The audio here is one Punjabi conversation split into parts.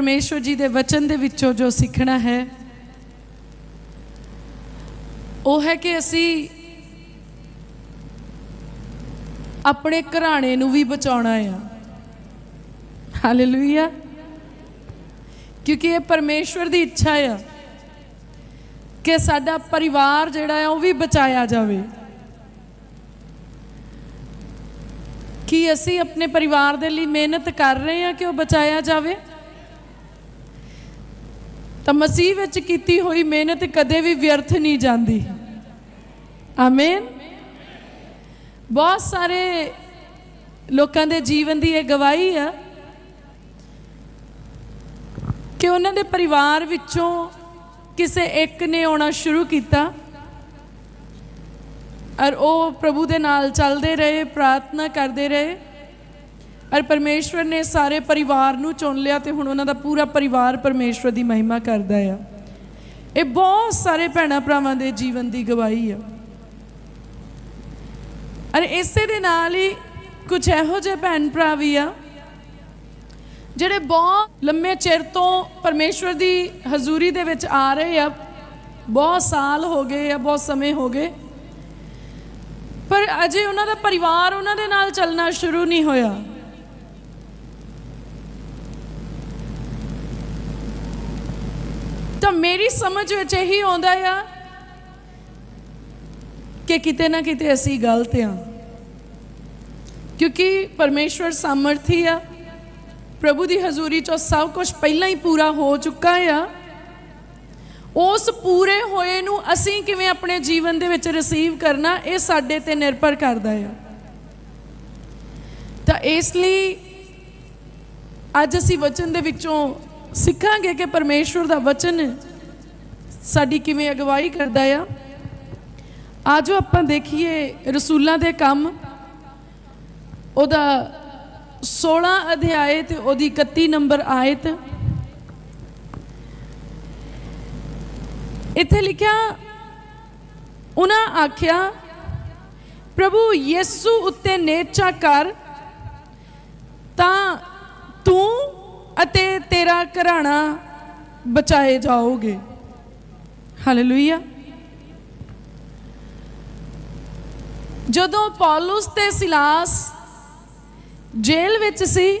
ਪਰਮੇਸ਼ਵਰ ਜੀ ਦੇ ਵਚਨ ਦੇ ਵਿੱਚੋਂ ਜੋ ਸਿੱਖਣਾ ਹੈ, ਉਹ ਹੈ ਕਿ ਅਸੀਂ ਆਪਣੇ ਘਰਾਣੇ ਨੂੰ ਵੀ ਬਚਾਉਣਾ ਆ। ਹਾਲੇਲੂਇਆ ਕਿਉਂਕਿ ਇਹ ਪਰਮੇਸ਼ਵਰ ਦੀ ਇੱਛਾ ਆ ਕਿ ਸਾਡਾ ਪਰਿਵਾਰ ਜਿਹੜਾ ਆ, ਉਹ ਵੀ ਬਚਾਇਆ ਜਾਵੇ। ਕੀ ਅਸੀਂ ਆਪਣੇ ਪਰਿਵਾਰ ਦੇ ਲਈ ਮਿਹਨਤ ਕਰ ਰਹੇ ਹਾਂ ਕਿ ਉਹ ਬਚਾਇਆ ਜਾਵੇ? ਤਾਂ ਮਸੀਹ ਵਿੱਚ ਕੀਤੀ ਹੋਈ ਮਿਹਨਤ ਕਦੇ ਵੀ ਵਿਅਰਥ ਨਹੀਂ ਜਾਂਦੀ। ਆਮੇਨ ਬਹੁਤ ਸਾਰੇ ਲੋਕਾਂ ਦੇ ਜੀਵਨ ਦੀ ਇਹ ਗਵਾਹੀ ਆ ਕਿ ਉਹਨਾਂ ਦੇ ਪਰਿਵਾਰ ਵਿੱਚੋਂ ਕਿਸੇ ਇੱਕ ਨੇ ਆਉਣਾ ਸ਼ੁਰੂ ਕੀਤਾ ਔਰ ਉਹ ਪ੍ਰਭੂ ਦੇ ਨਾਲ ਚੱਲਦੇ ਰਹੇ, ਪ੍ਰਾਰਥਨਾ ਕਰਦੇ ਰਹੇ। ਔਰ ਪਰਮੇਸ਼ਵਰ ਨੇ ਸਾਰੇ ਪਰਿਵਾਰ ਨੂੰ ਚੁਣ ਲਿਆ ਤੇ ਹੁਣ ਉਹਨਾਂ ਦਾ ਪੂਰਾ ਪਰਿਵਾਰ ਪਰਮੇਸ਼ਵਰ ਦੀ ਮਹਿਮਾ ਕਰਦਾ ਆ। ਇਹ ਬਹੁਤ ਸਾਰੇ ਭੈਣਾਂ ਭਰਾਵਾਂ ਦੇ ਜੀਵਨ ਦੀ ਗਵਾਹੀ ਆ। ਔਰ ਇਸੇ ਦੇ ਨਾਲ ਹੀ ਕੁਝ ਇਹੋ ਜਿਹੇ ਭੈਣ ਭਰਾ ਵੀ ਆ, ਜਿਹੜੇ ਬਹੁਤ ਲੰਮੇ ਚਿਰ ਤੋਂ ਪਰਮੇਸ਼ਵਰ ਦੀ ਹਜ਼ੂਰੀ ਦੇ ਵਿੱਚ ਆ ਰਹੇ ਆ। ਬਹੁਤ ਸਾਲ ਹੋ ਗਏ ਆ, ਬਹੁਤ ਸਮੇਂ ਹੋ ਗਏ। ਪਰ ਅਜੇ ਉਹਨਾਂ ਦਾ ਪਰਿਵਾਰ ਉਹਨਾਂ ਦੇ ਨਾਲ ਚੱਲਣਾ ਸ਼ੁਰੂ ਨਹੀਂ ਹੋਇਆ। ਤਾਂ ਮੇਰੀ ਸਮਝ ਵਿੱਚ ਇਹੀ ਆਉਂਦਾ ਆ ਕਿ ਕਿਤੇ ਨਾ ਕਿਤੇ ਅਸੀਂ ਗਲਤ ਆ। ਕਿਉਂਕਿ ਪਰਮੇਸ਼ਵਰ ਸਮਰਥੀ ਆ। ਪ੍ਰਭੂ ਦੀ ਹਜ਼ੂਰੀ ਚੋਂ ਸਭ ਕੁਝ ਪਹਿਲਾਂ ਹੀ ਪੂਰਾ ਹੋ ਚੁੱਕਾ ਆ। ਉਸ ਪੂਰੇ ਹੋਏ ਨੂੰ ਅਸੀਂ ਕਿਵੇਂ ਆਪਣੇ ਜੀਵਨ ਦੇ ਵਿੱਚ ਰਿਸੀਵ ਕਰਨਾ, ਇਹ ਸਾਡੇ ਤੇ ਨਿਰਭਰ ਕਰਦਾ ਆ। ਤਾਂ ਇਸ ਲਈ ਅੱਜ ਅਸੀਂ ਵਚਨ ਦੇ ਵਿੱਚੋਂ ਸਿੱਖਾਂਗੇ ਕਿ ਪਰਮੇਸ਼ਵਰ ਦਾ ਵਚਨ ਸਾਡੀ ਕਿਵੇਂ ਅਗਵਾਈ ਕਰਦਾ ਆ। ਆਜੋ ਆਪਾਂ ਦੇਖੀਏ ਰਸੂਲਾਂ ਦੇ ਕੰਮ। ਉਹਦਾ 16 ਅਧਿਆਏ ਤੇ ਉਹਦੀ 31 ਨੰਬਰ ਆਇਤ। ਇੱਥੇ ਲਿਖਿਆ, ਉਹਨਾਂ ਆਖਿਆ, ਪ੍ਰਭੂ ਯਿਸੂ ਉੱਤੇ ਨੇਚਾ ਕਰ, ਤਾਂ ਤੂੰ ਅਤੇ ਤੇਰਾ ਘਰਾਣਾ ਬਚਾਏ ਜਾਓਗੇ। ਹਾਲੇਲੂਇਆ ਜਦੋਂ ਪੌਲਸ ਤੇ ਸਿਲਾਸ ਜੇਲ੍ਹ ਵਿੱਚ ਸੀ,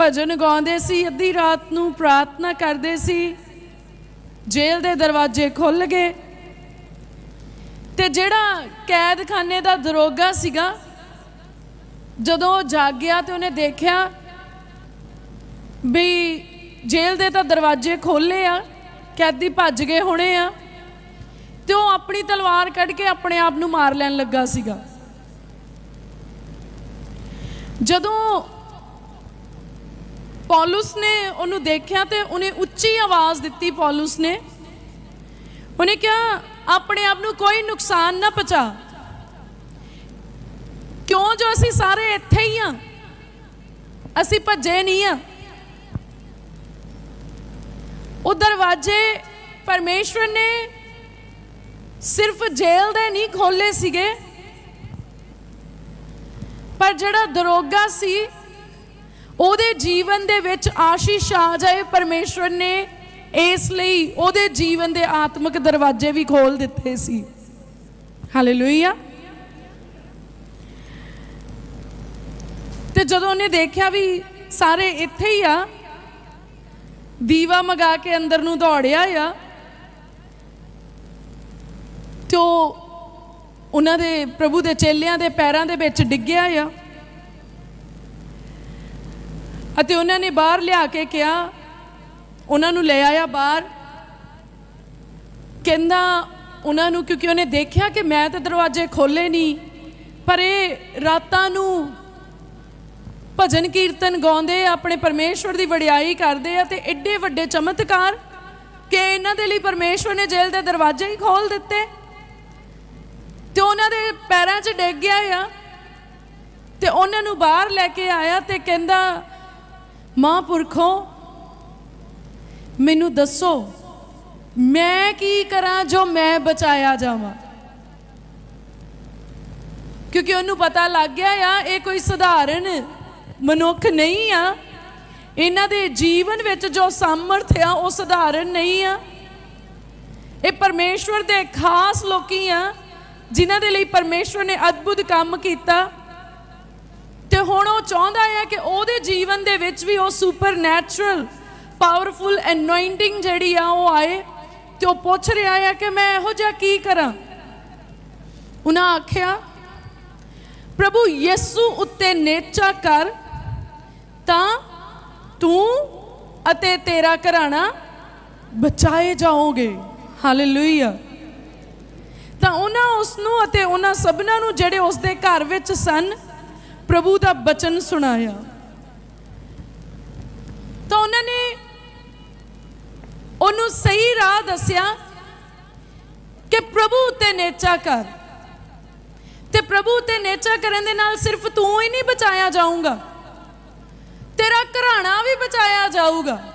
ਭਜਨ ਗਾਉਂਦੇ ਸੀ, ਅੱਧੀ ਰਾਤ ਨੂੰ ਪ੍ਰਾਰਥਨਾ ਕਰਦੇ ਸੀ, ਜੇਲ੍ਹ ਦੇ ਦਰਵਾਜ਼ੇ ਖੁੱਲ ਗਏ ਤੇ ਜਿਹੜਾ ਕੈਦਖਾਨੇ ਦਾ ਦਰੋਗਾ ਸੀਗਾ ਜਦੋਂ ਉਹ ਜਾਗਿਆ ਤੇ ਉਹਨੇ ਦੇਖਿਆ ਵੀ ਜੇਲ੍ਹ ਦੇ ਤਾਂ ਦਰਵਾਜ਼ੇ ਖੋਲੇ ਆ, ਕੈਦੀ ਭੱਜ ਗਏ ਹੋਣੇ ਆ ਤੇ ਉਹ ਆਪਣੀ ਤਲਵਾਰ ਕੱਢ ਕੇ ਆਪਣੇ ਆਪ ਨੂੰ ਮਾਰ ਲੈਣ ਲੱਗਾ ਸੀਗਾ। ਜਦੋਂ ਪੌਲਸ ਨੇ ਉਹਨੂੰ ਦੇਖਿਆ ਤੇ ਉਹਨੇ ਉੱਚੀ ਆਵਾਜ਼ ਦਿੱਤੀ ਪੌਲਸ ਨੇ। ਉਹਨੇ ਕਿਹਾ, ਆਪਣੇ ਆਪ ਨੂੰ ਕੋਈ ਨੁਕਸਾਨ ਨਾ ਪਹੁੰਚਾ। ਕਿਉਂ ਜੋ ਅਸੀਂ ਸਾਰੇ ਇੱਥੇ ਹੀ ਆ? ਅਸੀਂ ਭੱਜੇ ਨਹੀਂ ਆ। ਉਹ ਦਰਵਾਜ਼ੇ ਪਰਮੇਸ਼ਵਰ ਨੇ ਸਿਰਫ ਜੇਲ੍ਹ ਦੇ ਨਹੀਂ ਖੋਲੇ ਸੀਗੇ। ਪਰ ਜਿਹੜਾ ਦਰੋਗਾ ਸੀ, ਉਹਦੇ ਜੀਵਨ ਦੇ ਵਿੱਚ ਆਸ਼ੀਸ਼ ਆ ਜਾਏ ਪਰਮੇਸ਼ਵਰ ਨੇ, ਇਸ ਲਈ ਉਹਦੇ ਜੀਵਨ ਦੇ ਆਤਮਿਕ ਦਰਵਾਜ਼ੇ ਵੀ ਖੋਲ ਦਿੱਤੇ ਸੀ। ਹਾਲੇਲੂਇਆ ਤੇ ਜਦੋਂ ਉਹਨੇ ਦੇਖਿਆ ਵੀ ਸਾਰੇ ਇੱਥੇ ਹੀ ਆ, ਦੀਵਾ ਮਗਾ ਕੇ ਅੰਦਰ ਨੂੰ ਦੌੜਿਆ ਆ, ਤੇ ਉਹਨਾਂ ਦੇ ਪ੍ਰਭੂ ਦੇ ਚੇਲਿਆਂ ਦੇ ਪੈਰਾਂ ਦੇ ਵਿੱਚ ਡਿੱਗਿਆ ਆ। ਅਤੇ ਉਹਨਾਂ ਨੇ ਬਾਹਰ ਲਿਆ ਕੇ ਕਿਹਾ, ਉਹਨਾਂ ਨੂੰ ਲੈ ਆਇਆ ਬਾਹਰ। ਕਹਿੰਦਾ ਉਹਨਾਂ ਨੂੰ ਕਿਉਂਕਿ ਉਹਨੇ ਦੇਖਿਆ ਕਿ ਮੈਂ ਤਾਂ ਦਰਵਾਜ਼ੇ ਖੋਲੇ ਨਹੀਂ, ਪਰ ਇਹ ਰਾਤਾਂ ਨੂੰ ਭਜਨ ਕੀਰਤਨ ਗਾਉਂਦੇ ਆ, ਆਪਣੇ ਪਰਮੇਸ਼ਵਰ ਦੀ ਵਡਿਆਈ ਕਰਦੇ ਆ ਤੇ ਐਡੇ ਵੱਡੇ ਚਮਤਕਾਰ ਕਿ ਇਹਨਾਂ ਦੇ ਲਈ ਪਰਮੇਸ਼ਵਰ ਨੇ ਜੇਲ੍ਹ ਦੇ ਦਰਵਾਜ਼ੇ ਹੀ ਖੋਲ ਦਿੱਤੇ ਤੇ ਉਹਨਾਂ ਦੇ ਪੈਰਾਂ 'ਚ ਡਿੱਗ ਗਿਆ ਆ ਤੇ ਉਹਨਾਂ ਨੂੰ ਬਾਹਰ ਲੈ ਕੇ ਆਇਆ ਤੇ ਕਹਿੰਦਾ, ਮਹਾਂਪੁਰਖੋ, ਮੈਨੂੰ ਦੱਸੋ, ਮੈਂ ਕੀ ਕਰਾਂ ਜੋ ਮੈਂ ਬਚਾਇਆ ਜਾਵਾਂ? ਕਿਉਂਕਿ ਉਹਨੂੰ ਪਤਾ ਲੱਗ ਗਿਆ ਆ, ਇਹ ਕੋਈ ਸਧਾਰਨ ਮਨੁੱਖ ਨਹੀਂ ਆ। ਇਹਨਾਂ ਦੇ ਜੀਵਨ ਵਿੱਚ ਜੋ ਸਮਰਥ ਆ, ਉਹ ਸਧਾਰਨ ਨਹੀਂ ਆ। ਇਹ ਪਰਮੇਸ਼ਵਰ ਦੇ ਖਾਸ ਲੋਕੀ ਆ, ਜਿਨ੍ਹਾਂ ਦੇ ਲਈ ਪਰਮੇਸ਼ਵਰ ਨੇ ਅਦਭੁਤ ਕੰਮ ਕੀਤਾ। ਤੇ ਹੁਣ ਉਹ ਚਾਹੁੰਦਾ ਹੈ ਕਿ ਉਹਦੇ ਜੀਵਨ ਦੇ ਵਿੱਚ ਵੀ ਉਹ ਸੁਪਰਨੈਚੁਰਲ ਪਾਵਰਫੁਲ ਅਨੋਇੰਟਿੰਗ ਜਿਹੜੀ ਆ, ਉਹ ਆਏ। ਤੇ ਉਹ ਪੁੱਛ ਰਿਹਾ ਹੈ ਕਿ ਮੈਂ ਇਹੋ ਜਿਹਾ ਕੀ ਕਰਾਂ? ਉਹਨਾਂ ਆਖਿਆ, ਪ੍ਰਭੂ ਯਿਸੂ ਉੱਤੇ ਨੇਚਾ ਕਰ ਤਾਂ ਤੂੰ ਅਤੇ ਤੇਰਾ ਘਰਾਣਾ ਬਚਾਏ ਜਾਓਗੇ। ਹਾਲੇਲੂਇਆ ਤਾਂ ਉਹਨਾਂ ਉਸ ਨੂੰ ਅਤੇ ਉਹਨਾਂ ਸਭਨਾਂ ਨੂੰ ਜਿਹੜੇ ਉਸ ਦੇ ਘਰ ਵਿੱਚ ਸਨ, ਪ੍ਰਭੂ ਦਾ ਬਚਨ ਸੁਣਾਇਆ। ਤਾਂ ਉਹਨਾਂ ਨੇ ਉਹਨੂੰ ਸਹੀ ਰਾਹ ਦੱਸਿਆ ਕਿ ਪ੍ਰਭੂ ਤੇ ਨੇਚਾ ਕਰ। ਤੇ ਪ੍ਰਭੂ ਤੇ ਨੇਚਾ ਕਰਨ ਦੇ ਨਾਲ ਸਿਰਫ ਤੂੰ ਹੀ ਨਹੀਂ ਬਚਾਇਆ ਜਾਊਗਾ। ਤੇਰਾ ਘਰਾਣਾ ਵੀ ਬਚਾਇਆ ਜਾਊਗਾ।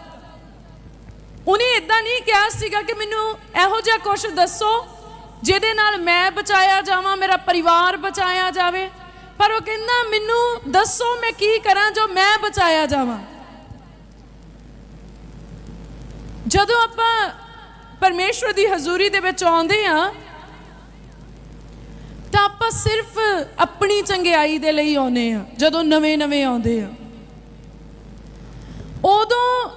ਉਹਨੇ ਇਦਾਂ ਨਹੀਂ ਕਿਹਾ ਸੀਗਾ ਕਿ ਮੈਨੂੰ ਇਹੋ ਜਿਹਾ ਕੁਝ ਦੱਸੋ, ਜਿਹਦੇ ਨਾਲ ਮੈਂ ਬਚਾਇਆ ਜਾਵਾਂ, ਮੇਰਾ ਪਰਿਵਾਰ ਬਚਾਇਆ ਜਾਵੇ। ਪਰ ਉਹ ਕਹਿੰਦਾ, ਮੈਨੂੰ ਦੱਸੋ ਮੈਂ ਕੀ ਕਰਾਂ ਜੋ ਮੈਂ ਬਚਾਇਆ ਜਾਵਾਂ? ਜਦੋਂ ਆਪਾਂ ਪਰਮੇਸ਼ਵਰ ਦੀ ਹਜ਼ੂਰੀ ਦੇ ਵਿੱਚ ਆਉਂਦੇ ਆ ਤਾਂ ਆਪਾਂ ਸਿਰਫ ਆਪਣੀ ਚੰਗਿਆਈ ਦੇ ਲਈ ਆਉਂਦੇ ਆ ਜਦੋਂ ਨਵੇਂ-ਨਵੇਂ ਆਉਂਦੇ ਆ ਉਦੋਂ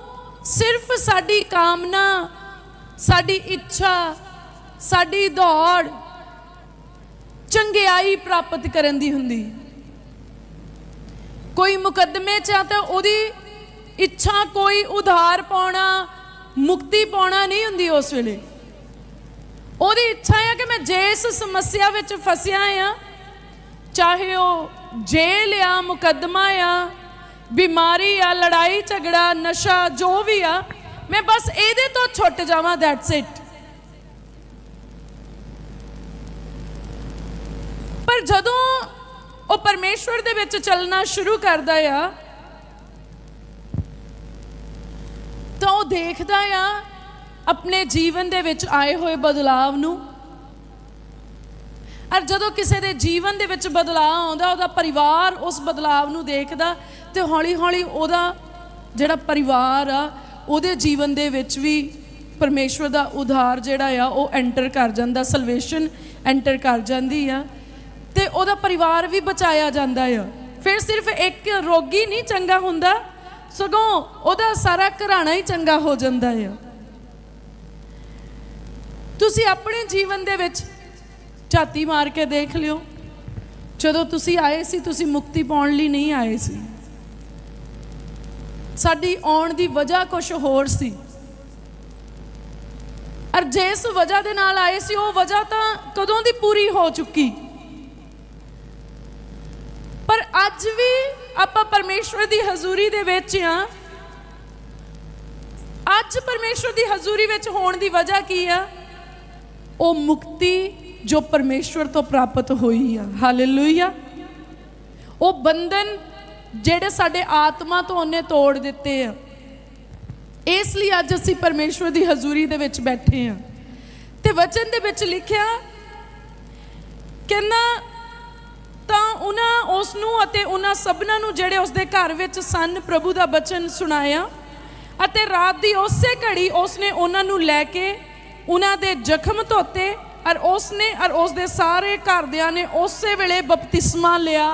ਸਿਰਫ ਸਾਡੀ ਕਾਮਨਾ, ਸਾਡੀ ਇੱਛਾ, ਸਾਡੀ ਦੌੜ ਚੰਗਿਆਈ ਪ੍ਰਾਪਤ ਕਰਨ ਦੀ ਹੁੰਦੀ। ਕੋਈ ਮੁਕੱਦਮੇ 'ਚ ਆ ਤਾਂ ਉਹਦੀ ਇੱਛਾ ਕੋਈ ਉਧਾਰ ਪਾਉਣਾ, ਮੁਕਤੀ ਪਾਉਣਾ ਨਹੀਂ ਹੁੰਦੀ ਉਸ ਵੇਲੇ। ਉਹਦੀ ਇੱਛਾ ਹੈ ਕਿ ਮੈਂ ਜਿਸ ਸਮੱਸਿਆ ਵਿੱਚ ਫਸਿਆ ਆ, ਚਾਹੇ ਉਹ ਜੇਲ੍ਹ ਆ, ਮੁਕੱਦਮਾ ਆ ਬਿਮਾਰੀ ਆ, ਲੜਾਈ, ਝਗੜਾ, ਨਸ਼ਾ, ਜੋ ਵੀ ਆ, ਮੈਂ ਬਸ ਇਹਦੇ ਤੋਂ ਛੁੱਟ ਜਾਵਾਂ ਦੈਟਸ ਇਟ ਪਰ ਜਦੋਂ ਉਹ ਪਰਮੇਸ਼ਵਰ ਦੇ ਵਿੱਚ ਚੱਲਣਾ ਸ਼ੁਰੂ ਕਰਦਾ ਆ, ਤਾਂ ਉਹ ਦੇਖਦਾ ਆ, ਆਪਣੇ ਜੀਵਨ ਦੇ ਵਿੱਚ ਆਏ ਹੋਏ ਬਦਲਾਵ ਨੂੰ। ਔਰ ਜਦੋਂ ਕਿਸੇ ਦੇ ਜੀਵਨ ਦੇ ਵਿੱਚ ਬਦਲਾਅ ਆਉਂਦਾ, ਉਹਦਾ ਪਰਿਵਾਰ ਉਸ ਬਦਲਾਵ ਨੂੰ ਦੇਖਦਾ ਤੇ ਹੌਲੀ-ਹੌਲੀ ਉਹਦਾ ਜਿਹੜਾ ਪਰਿਵਾਰ ਆ, ਉਹਦੇ ਜੀਵਨ ਦੇ ਵਿੱਚ ਵੀ ਪਰਮੇਸ਼ਵਰ ਦਾ ਉਧਾਰ ਜਿਹੜਾ ਆ, ਉਹ ਐਂਟਰ ਕਰ ਜਾਂਦਾ ਸਲਵੇਸ਼ਨ ਐਂਟਰ ਕਰ ਜਾਂਦੀ ਆ। ਤੇ ਉਹਦਾ ਪਰਿਵਾਰ ਵੀ ਬਚਾਇਆ ਜਾਂਦਾ ਆ। ਫਿਰ ਸਿਰਫ ਇੱਕ ਰੋਗੀ ਨਹੀਂ ਚੰਗਾ ਹੁੰਦਾ, ਸਗੋਂ ਉਹਦਾ ਸਾਰਾ ਘਰਾਣਾ ਹੀ ਚੰਗਾ ਹੋ ਜਾਂਦਾ ਆ। ਤੁਸੀਂ ਆਪਣੇ ਜੀਵਨ ਦੇ ਵਿੱਚ ਝਾਤੀ ਮਾਰ ਕੇ ਦੇਖ ਲਿਓ। ਜਦੋਂ ਤੁਸੀਂ ਆਏ ਸੀ, ਤੁਸੀਂ ਮੁਕਤੀ ਪਾਉਣ ਲਈ ਨਹੀਂ ਆਏ ਸੀ। ਸਾਡੀ ਆਉਣ ਦੀ ਵਜ੍ਹਾ ਕੁਝ ਹੋਰ ਸੀ। ਅਰ ਜਿਸ ਵਜ੍ਹਾ ਦੇ ਨਾਲ ਆਏ ਸੀ, ਉਹ ਵਜ੍ਹਾ ਤਾਂ ਕਦੋਂ ਦੀ ਪੂਰੀ ਹੋ ਚੁੱਕੀ? ਪਰ ਅੱਜ ਵੀ ਆਪਾਂ ਪਰਮੇਸ਼ਵਰ ਦੀ ਹਜ਼ੂਰੀ ਦੇ ਵਿੱਚ ਆ ਅੱਜ ਪਰਮੇਸ਼ਵਰ ਦੀ ਹਜ਼ੂਰੀ ਵਿੱਚ ਹੋਣ ਦੀ ਵਜ੍ਹਾ ਕੀ ਆ? ਉਹ ਮੁਕਤੀ ਜੋ ਪਰਮੇਸ਼ਵਰ ਤੋਂ ਪ੍ਰਾਪਤ ਹੋਈ ਆ। ਹਾਲੇਲੂਇਆ ਉਹ ਬੰਧਨ ਜਿਹੜੇ ਸਾਡੇ ਆਤਮਾ ਤੋਂ ਉਹਨੇ ਤੋੜ ਦਿੱਤੇ ਆ। ਇਸ ਲਈ ਅੱਜ ਅਸੀਂ ਪਰਮੇਸ਼ਵਰ ਦੀ ਹਜ਼ੂਰੀ ਦੇ ਵਿੱਚ ਬੈਠੇ ਆ। ਤੇ ਵਚਨ ਦੇ ਵਿੱਚ ਲਿਖਿਆ ਕਹਿੰਦਾ ਤਾਂ ਉਹਨਾਂ, ਉਸ ਨੂੰ ਅਤੇ ਉਹਨਾਂ ਸਭਨਾਂ ਨੂੰ ਜਿਹੜੇ ਉਸ ਦੇ ਘਰ ਵਿੱਚ ਸਨ, ਪ੍ਰਭੂ ਦਾ ਬਚਨ ਸੁਣਾਇਆ ਅਤੇ ਰਾਤ ਦੀ ਉਸੇ ਘੜੀ ਉਸ ਨੇ ਉਹਨਾਂ ਨੂੰ ਲੈ ਕੇ ਉਹਨਾਂ ਦੇ ਜ਼ਖਮ ਧੋਤੇ ਔਰ ਉਸ ਨੇ ਔਰ ਉਸ ਦੇ ਸਾਰੇ ਘਰਦਿਆਂ ਨੇ ਉਸੇ ਵੇਲੇ ਬਪਤਿਸਮਾ ਲਿਆ।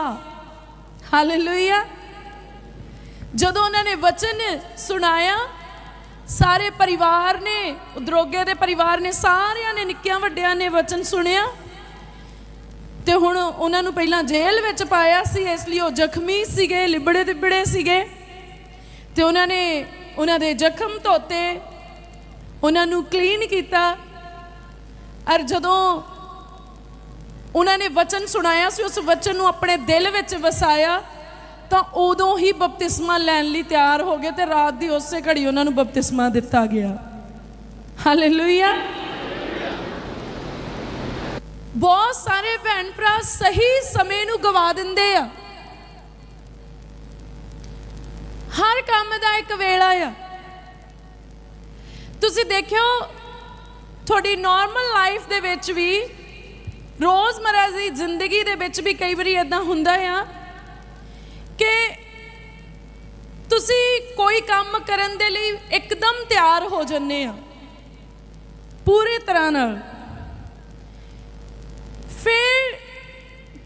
ਹਾਲੇਲੂਇਆ ਜਦੋਂ ਉਹਨਾਂ ਨੇ ਵਚਨ ਸੁਣਾਇਆ, ਸਾਰੇ ਪਰਿਵਾਰ ਨੇ ਉਦਰੋਗੇ ਦੇ ਪਰਿਵਾਰ ਨੇ, ਸਾਰਿਆਂ ਨੇ, ਨਿੱਕਿਆਂ ਵੱਡਿਆਂ ਨੇ ਵਚਨ ਸੁਣਿਆ। ਤੇ ਹੁਣ ਉਹਨਾਂ ਨੂੰ ਪਹਿਲਾਂ ਜੇਲ੍ਹ ਵਿੱਚ ਪਾਇਆ ਸੀ, ਇਸ ਲਈ ਉਹ ਜ਼ਖਮੀ ਸੀਗੇ, ਲਿਬੜੇ ਤਿਬੜੇ ਸੀਗੇ। ਤੇ ਉਹਨਾਂ ਨੇ ਉਹਨਾਂ ਦੇ ਜ਼ਖਮ ਧੋਤੇ, ਉਹਨਾਂ ਨੂੰ ਕਲੀਨ ਕੀਤਾ। ਔਰ ਜਦੋਂ ਉਹਨਾਂ ਨੇ ਵਚਨ ਸੁਣਾਇਆ ਸੀ, ਉਸ ਵਚਨ ਨੂੰ ਆਪਣੇ ਦਿਲ ਵਿੱਚ ਵਸਾਇਆ ਤਾਂ ਉਦੋਂ ਹੀ ਬਪਤਿਸਮਾ ਲੈਣ ਲਈ ਤਿਆਰ ਹੋ ਗਏ ਤੇ ਰਾਤ ਦੀ ਉਸੇ ਘੜੀ ਉਹਨਾਂ ਨੂੰ ਬਪਤਿਸਮਾ ਦਿੱਤਾ ਗਿਆ। ਹਾਲੇਲੂਇਆ ਬਹੁਤ ਸਾਰੇ ਭੈਣ ਭਰਾ ਸਹੀ ਸਮੇਂ ਨੂੰ ਗਵਾ ਦਿੰਦੇ ਆ। ਹਰ ਕੰਮ ਦਾ ਇੱਕ ਵੇਲਾ ਆ। ਤੁਸੀਂ ਦੇਖਿਓ, ਤੁਹਾਡੀ ਨਾਰਮਲ ਲਾਈਫ ਦੇ ਵਿੱਚ ਵੀ ਰੋਜ਼ਮਰਰਾ ਦੀ ਜ਼ਿੰਦਗੀ ਦੇ ਵਿੱਚ ਵੀ ਕਈ ਵਾਰੀ ਇਦਾਂ ਹੁੰਦਾ ਆ ਕਿ ਤੁਸੀਂ ਕੋਈ ਕੰਮ ਕਰਨ ਦੇ ਲਈ ਇੱਕਦਮ ਤਿਆਰ ਹੋ ਜੰਨੇ ਆ। ਪੂਰੇ ਤਰ੍ਹਾਂ ਨਾਲ। ਫਿਰ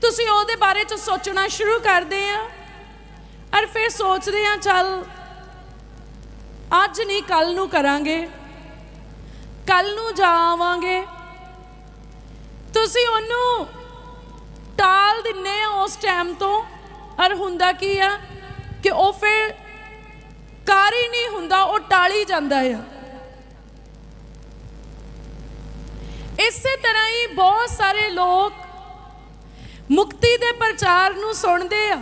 ਤੁਸੀਂ ਉਹਦੇ ਬਾਰੇ ਚ ਸੋਚਣਾ ਸ਼ੁਰੂ ਕਰਦੇ ਆ ਔਰ ਫਿਰ ਸੋਚਦੇ ਆ, ਚੱਲ ਅੱਜ ਨਹੀਂ ਕੱਲ ਨੂੰ ਕਰਾਂਗੇ। ਕੱਲ ਨੂੰ ਜਾਵਾਂਗੇ ਤੁਸੀਂ ਉਹਨੂੰ ਟਾਲ ਦਿੰਨੇ ਆ ਉਸ ਟਾਈਮ ਤੋਂ। ਔਰ ਹੁੰਦਾ ਕੀ ਆ ਕਿ ਉਹ ਫਿਰ ਕਾਰ ਹੀ ਨਹੀਂ ਹੁੰਦਾ, ਉਹ ਟਾਲੀ ਜਾਂਦਾ ਆ। ਇਸੇ ਤਰ੍ਹਾਂ ਹੀ ਬਹੁਤ ਸਾਰੇ ਲੋਕ ਮੁਕਤੀ ਦੇ ਪ੍ਰਚਾਰ ਨੂੰ ਸੁਣਦੇ ਆ,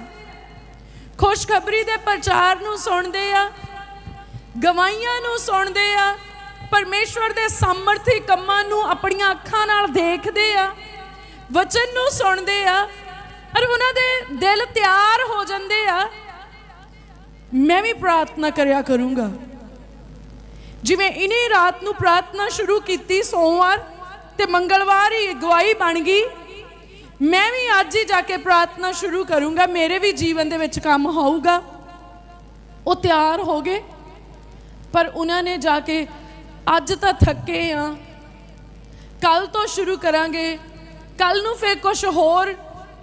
ਖੁਸ਼ਖਬਰੀ ਦੇ ਪ੍ਰਚਾਰ ਨੂੰ ਸੁਣਦੇ ਆ ਗਵਾਈਆਂ ਨੂੰ ਸੁਣਦੇ ਆ, ਪਰਮੇਸ਼ਵਰ ਦੇ ਸਮਰਥੀ ਕੰਮਾਂ ਨੂੰ ਆਪਣੀਆਂ ਅੱਖਾਂ ਨਾਲ ਦੇਖਦੇ ਆ, ਵਚਨ ਨੂੰ ਸੁਣਦੇ ਆ ਔਰ ਉਹਨਾਂ ਦੇ ਦਿਲ ਤਿਆਰ ਹੋ ਜਾਂਦੇ ਆ। ਮੈਂ ਵੀ ਪ੍ਰਾਰਥਨਾ ਕਰਿਆ ਕਰੂੰਗਾ। ਜਿਵੇਂ ਇਨੇ ਰਾਤ ਨੂੰ ਪ੍ਰਾਰਥਨਾ ਸ਼ੁਰੂ ਕੀਤੀ, ਸੋਮਵਾਰ ਤੇ ਮੰਗਲਵਾਰ ਹੀ ਅਗਵਾਈ ਬਣ ਗਈ। ਮੈਂ ਵੀ ਅੱਜ ਹੀ ਜਾ ਕੇ ਪ੍ਰਾਰਥਨਾ ਸ਼ੁਰੂ ਕਰੂੰਗਾ। ਮੇਰੇ ਵੀ ਜੀਵਨ ਦੇ ਵਿੱਚ ਕੰਮ ਹੋਊਗਾ। ਉਹ ਤਿਆਰ ਹੋ ਗਏ। ਪਰ ਉਹਨਾਂ ਨੇ ਜਾ ਕੇ ਅੱਜ ਤਾਂ ਥੱਕੇ ਆ। ਕੱਲ ਤੋਂ ਸ਼ੁਰੂ ਕਰਾਂਗੇ। ਕੱਲ ਨੂੰ ਫੇਰ ਕੁਝ ਹੋਰ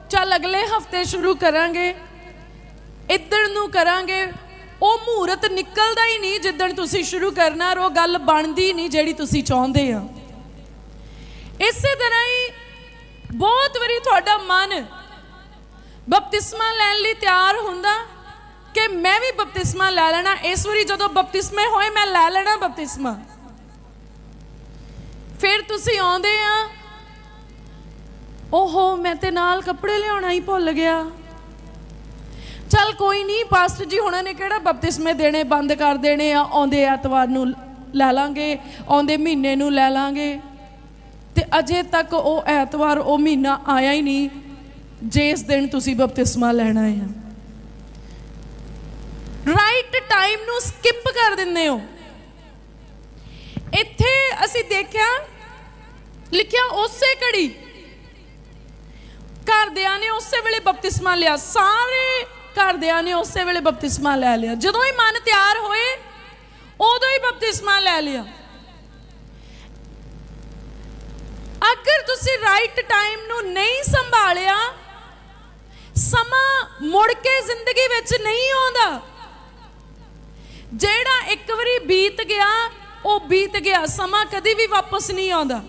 ਚੱਲ ਅਗਲੇ ਹਫ਼ਤੇ ਸ਼ੁਰੂ ਕਰਾਂਗੇ, ਇੱਧਰ ਨੂੰ ਕਰਾਂਗੇ। ਉਹ ਮਹੂਰਤ ਨਿਕਲਦਾ ਹੀ ਨਹੀਂ ਜਿੱਦਣ ਤੁਸੀਂ ਸ਼ੁਰੂ ਕਰਨਾ ਔਰ ਉਹ ਗੱਲ ਬਣਦੀ ਨਹੀਂ ਜਿਹੜੀ ਤੁਸੀਂ ਚਾਹੁੰਦੇ ਆ। ਇਸੇ ਤਰ੍ਹਾਂ ਹੀ ਬਹੁਤ ਵਾਰੀ ਤੁਹਾਡਾ ਮਨ ਬਪਤਿਸਮਾ ਲੈਣ ਲਈ ਤਿਆਰ ਹੁੰਦਾ ਕਿ ਮੈਂ ਵੀ ਬਪਤਿਸਮਾ ਲੈ ਲੈਣਾ। ਇਸ ਵਾਰੀ ਜਦੋਂ ਬਪਤਿਸਮੇ ਹੋਏ, ਮੈਂ ਲੈ ਲੈਣਾ ਬਪਤਿਸਮਾ। ਫਿਰ ਤੁਸੀਂ ਆਉਂਦੇ ਆ ਓਹੋ, ਮੈਂ ਤੇ ਨਾਲ ਕੱਪੜੇ ਲਿਆਉਣਾ ਹੀ ਭੁੱਲ ਗਿਆ। ਚੱਲ ਕੋਈ ਨਹੀਂ ਪਾਸਟਰ ਜੀ ਹੁਣਾਂ ਨੇ ਕਿਹੜਾ ਬਪਤਿਸਮੇ ਦੇਣੇ, ਬੰਦ ਕਰ ਦੇਣੇ ਆ, ਆਉਂਦੇ ਐਤਵਾਰ ਨੂੰ ਲੈ ਲਾਂਗੇ, ਆਉਂਦੇ ਮਹੀਨੇ ਨੂੰ ਲੈ ਲਾਂਗੇ। ਤੇ ਅਜੇ ਤੱਕ ਉਹ ਐਤਵਾਰ, ਉਹ ਮਹੀਨਾ ਆਇਆ ਹੀ ਨਹੀਂ ਜਿਸ ਦਿਨ ਤੁਸੀਂ ਬਪਤਿਸਮਾ ਲੈਣਾ ਹੈ। ਰਾਈਟ ਟਾਈਮ ਨੂੰ ਸਕਿਪ ਕਰ ਦਿੰਦੇ ਹੋ। ਇੱਥੇ ਅਸੀਂ ਦੇਖਿਆ, ਲਿਖਿਆ ਉਸੇ ਘੜੀ ਘਰਦਿਆਂ ਨੇ ਉਸੇ ਵੇਲੇ ਬਪਤਿਸਮਾ ਲਿਆ, ਸਾਰੇ ਘਰਦਿਆਂ ਨੇ ਉਸੇ ਵੇਲੇ ਬਪਤਿਸਮਾ ਲੈ ਲਿਆ। ਜਦੋਂ ਹੀ ਮਨ ਤਿਆਰ ਹੋਏ, ਉਦੋਂ ਹੀ ਬਪਤਿਸਮਾ ਲੈ ਲਿਆ। ਅਗਰ ਤੁਸੀਂ ਰਾਈਟ ਟਾਈਮ ਨੂੰ ਨਹੀਂ ਸੰਭਾਲਿਆ, ਸਮਾਂ ਮੁੜ ਕੇ ਜ਼ਿੰਦਗੀ ਵਿੱਚ ਨਹੀਂ ਆਉਂਦਾ। ਜਿਹੜਾ ਇੱਕ ਵਾਰੀ ਬੀਤ ਗਿਆ, ਉਹ ਬੀਤ ਗਿਆ, ਸਮਾਂ ਕਦੀ ਵੀ ਵਾਪਸ ਨਹੀਂ ਆਉਂਦਾ।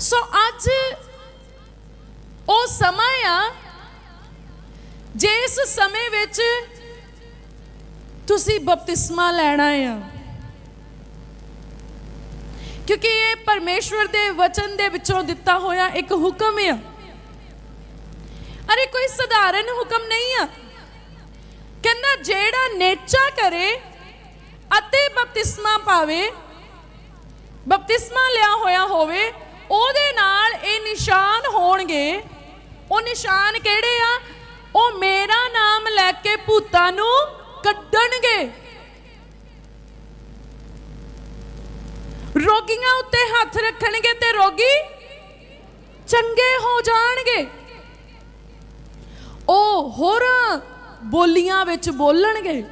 ਸੋ ਅੱਜ ਉਹ ਸਮਾਂ ਆ ਜਿਸ ਸਮੇਂ ਵਿੱਚ ਤੁਸੀਂ ਬਪਤਿਸਮਾ ਲੈਣਾ ਆ। ਕਿਉਂਕਿ ਇਹ ਪਰਮੇਸ਼ਵਰ ਦੇ ਵਚਨ ਦੇ ਵਿੱਚੋਂ ਦਿੱਤਾ ਹੋਇਆ ਇੱਕ ਹੁਕਮ ਆ। ਅਰੇ, ਕੋਈ ਸਧਾਰਨ ਹੁਕਮ ਨਹੀਂ ਆ। ਕਹਿੰਦਾ, ਜਿਹੜਾ ਨੇਚਾ ਕਰੇ ਅਤੇ ਬਪਤਿਸਮਾ ਪਾਵੇ, ਬਪਤਿਸਮਾ ਲਿਆ ਹੋਇਆ ਹੋਵੇ ਉਹਦੇ ਨਾਲ ਇਹ ਨਿਸ਼ਾਨ ਹੋਣਗੇ। ਉਹ ਨਿਸ਼ਾਨ ਕਿਹੜੇ ਆ? ਉਹ ਮੇਰਾ ਨਾਮ ਲੈ ਕੇ ਭੂਤਾਂ ਨੂੰ ਕੱਢਣਗੇ। ਰੋਗੀਆਂ ਉੱਤੇ ਹੱਥ ਰੱਖਣਗੇ ਤੇ ਰੋਗੀ ਚੰਗੇ ਹੋ ਜਾਣਗੇ। ਉਹ ਹੋਰ ਬੋਲੀਆਂ ਵਿੱਚ ਬੋਲਣਗੇ।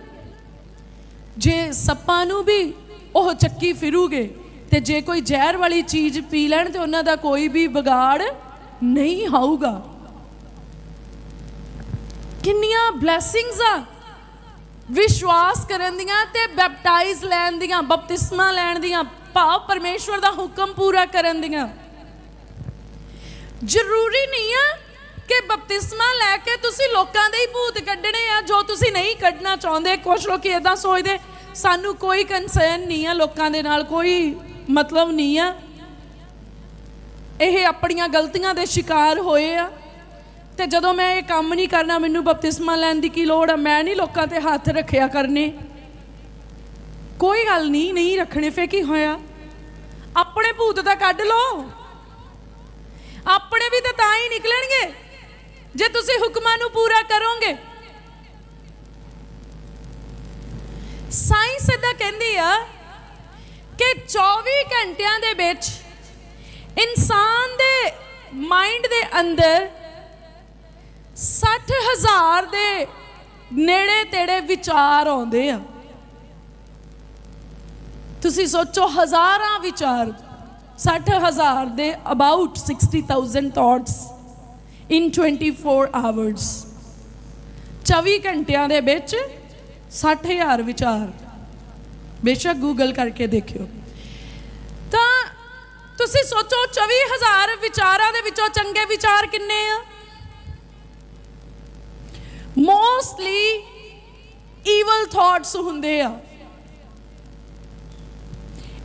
ਜੇ ਸੱਪਾਂ ਨੂੰ ਵੀ ਉਹ ਚੱਕੀ ਫਿਰੂਗੇ। ਤੇ ਜੇ ਕੋਈ ਜ਼ਹਿਰ ਵਾਲੀ ਚੀਜ਼ ਪੀ ਲੈਣ ਤੇ ਉਹਨਾਂ ਦਾ ਕੋਈ ਵੀ ਵਿਗਾੜ ਨਹੀਂ ਹੋਊਗਾ ਕਿੰਨੀਆਂ ਬਲੇਸਿੰਗਸ ਆ। ਵਿਸ਼ਵਾਸ ਕਰਨ ਦੀਆਂ ਤੇ ਬੈਪਟਾਈਜ਼ ਲੈਣ ਦੀਆਂ, ਬਪਤਿਸਮਾ ਲੈਣ ਦੀਆਂ, ਭਾਵ ਪਰਮੇਸ਼ਵਰ ਦਾ ਹੁਕਮ ਪੂਰਾ ਕਰਨ ਦੀਆਂ। ਜ਼ਰੂਰੀ ਨਹੀਂ ਆ ਕਿ ਬਪਤਿਸਮਾ ਲੈ ਕੇ ਤੁਸੀਂ ਲੋਕਾਂ ਦੇ ਹੀ ਭੂਤ ਕੱਢਣੇ ਆ, ਜੋ ਤੁਸੀਂ ਨਹੀਂ ਕੱਢਣਾ ਚਾਹੁੰਦੇ। ਕੁਝ ਲੋਕੀ ਇਦਾਂ ਸੋਚਦੇ, ਸਾਨੂੰ ਕੋਈ ਕੰਸਰਨ ਨਹੀਂ ਆ ਲੋਕਾਂ ਦੇ ਨਾਲ, ਕੋਈ ਮਤਲਬ ਨਹੀਂ ਆ। ਇਹ ਆਪਣੀਆਂ ਗਲਤੀਆਂ ਦੇ ਸ਼ਿਕਾਰ ਹੋਏ ਆ। ਤੇ ਜਦੋਂ ਮੈਂ ਇਹ ਕੰਮ ਨਹੀਂ ਕਰਨਾ, ਮੈਨੂੰ ਬਪਤਿਸਮਾ ਲੈਣ ਦੀ ਕੀ ਲੋੜ ਆ? ਮੈਂ ਨਹੀਂ ਲੋਕਾਂ ਤੇ ਹੱਥ ਰੱਖਿਆ ਕਰਨੇ। ਕੋਈ ਗੱਲ ਨਹੀਂ ਨਹੀਂ ਰੱਖਣੇ ਫੇ ਕੀ ਹੋਇਆ? ਆਪਣੇ ਭੂਤ ਤਾਂ ਕੱਢ ਲਓ। ਆਪਣੇ ਵੀ ਤਾਂ ਤਾਂ ਹੀ ਨਿਕਲਣਗੇ। ਜੇ ਤੁਸੀਂ ਹੁਕਮਾਂ ਨੂੰ ਪੂਰਾ ਕਰੋਗੇ। ਸਾਇੰਸ ਇਹਦਾ ਕਹਿੰਦੀ ਆ ਕਿ 24 ਘੰਟਿਆਂ ਦੇ ਵਿੱਚ ਇਨਸਾਨ ਦੇ ਮਾਈਂਡ ਦੇ ਅੰਦਰ 60000 ਦੇ ਨੇੜੇ ਤੇੜੇ ਵਿਚਾਰ ਆਉਂਦੇ ਆ। ਤੁਸੀਂ ਸੋਚੋ, ਹਜ਼ਾਰਾਂ ਵਿਚਾਰ 60000 ਦੇ ਅਬਾਊਟ 60000 ਥਾਟਸ ਇਨ 24 ਆਵਰਸ 24 ਘੰਟਿਆਂ ਦੇ ਵਿੱਚ 60000 ਵਿਚਾਰ। ਬੇਸ਼ੱਕ ਗੂਗਲ ਕਰਕੇ ਦੇਖਿਓ। ਤਾਂ ਤੁਸੀਂ ਸੋਚੋ 24000 ਵਿਚਾਰਾਂ ਦੇ ਵਿੱਚੋਂ ਚੰਗੇ ਵਿਚਾਰ ਕਿੰਨੇ ਆ? ਮੋਸਟਲੀ ਈਵਲ ਥਾਟਸ ਹੁੰਦੇ ਆ।